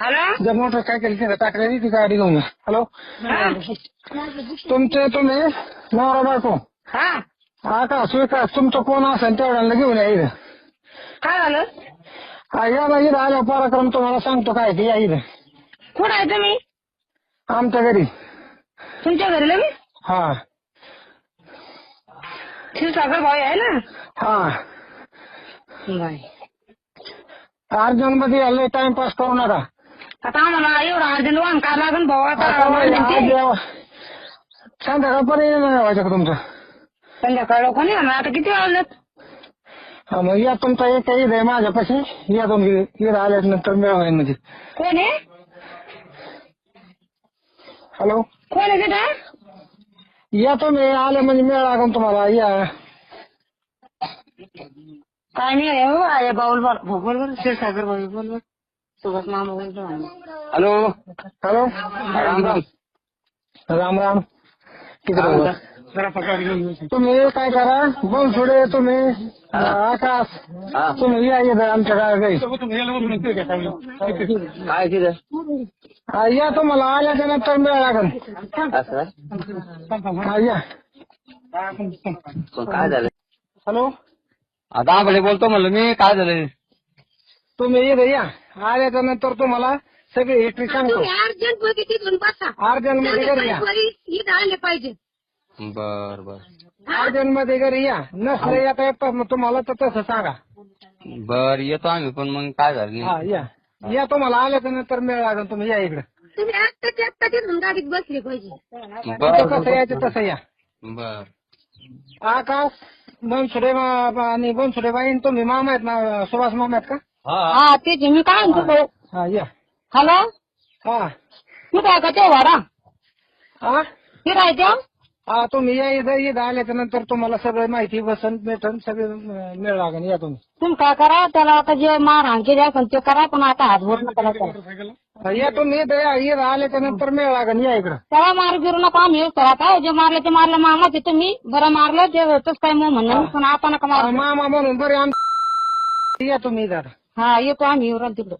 Hello जर motor काय केली तिथे? टाकलेली ती गाडी घेऊन. या हॅलो तुमचे तुम्ही? नवरा बायको? हा. का? स्वीकार तुमचं कोण असेल तेवढ्याला घेऊन या इथं. काय झालं? हा या ना इथं आल्या पराक्रम तुम्हाला सांगतो काय ते या इथं. कुठं आहे तुम्ही? आमच्या घरी. तुमच्या घरी लगे हा. क्षीरसागर भाऊ आहे ना? हा. बाय अर्जंटमध्ये आले टाइमपास करू नका. आता आम्हाला एवढं अर्जंट का लागून भाऊ आता. जेव्हा- संध्याकाळपर्यंत नाही व्हायचं का तुमचं. संध्याकाळ लोक नाही म्हणा, आता किती वाजलेत? हा मग या तुमचा एक ईद आहे माझ्यापाशी. या तुम्ही ईद आल्यानंतर मिळवाय म्हणजे. कोण आहे? हॅलो? कोण आहे तिथं? या तुम्ही आले म्हणजे मिळ लागून तुम्हाला या. काय नाही आहे हो आहे बाऊल बोल बोल बोल क्षीरसागर भाऊ बोल बोल हॅलो हॅलो राम राम राम राम? तुम्ही काय करा बनसुडे तुम्ही आकाश हा. तुम्ही या इथं आमच्या गावी काय हा, या तुम्हाला आल्याच्या नंतर मिळ लागेल हा या काय झालं हॅलो आता बोलतो म्हणलं मी काय झालं तुम्ही इथं या. आल्याच्यानंतर तुम्हाला सगळी हिस्ट्री सांगतो. अर्जंटमध्ये तिथून बसा. अर्जंटमध्ये घरी या. इथं आले पाहिजे. बर बर. अर्जंटमध्ये घरी या. नसलं येता येतं मग तुम्हाला तर तसं सांगा. बर येतो आम्ही पण मग काय झालं हा या. या तुम्हाला आल्याच्यानंतर मिळ लागेल तुम्ही या इकडे. तुम्ही आत्ताच्या आत्ता तिथून गाडीत बसले पाहिजे. बर कसं यायचं तसं या. बर. आकाश बनसुडे मा- आणि बनसुडे बाई तुम्ही मामा आहेत ना सुभाष मामा आहेत का? हा. तेच मी काय म्हणतो भाऊ हा या. हॅलो हा. कुठं आहे का ते वाडा? हा? कुठं आहे ते? हा तुम्ही या इथं इथं आल्याच्यानंतर तुम्हाला सगळं माहिती बसन भेटन सगळं मिळ लागेल. या तुम्ही. तुम्ही काय करा त्याला आता जे मारहाण केली असेल ते करा पण आता हात बोट नका. हा, या तुम्ही इथं या इथं आल्याच्यानंतर मिळ लागेल. या इकडं. त्याला मार बिरू नका आम्ही येऊ आता जे मारलं ते मारलं मामा ते तुम्ही. बरं मारलं ते तसं काय मग म्हणणं नाही. पण आता नका हा, मार मामा म्हणून बरे आम या तुम्ही इथं आता. हा येतो आम्ही येऊ तिकडं.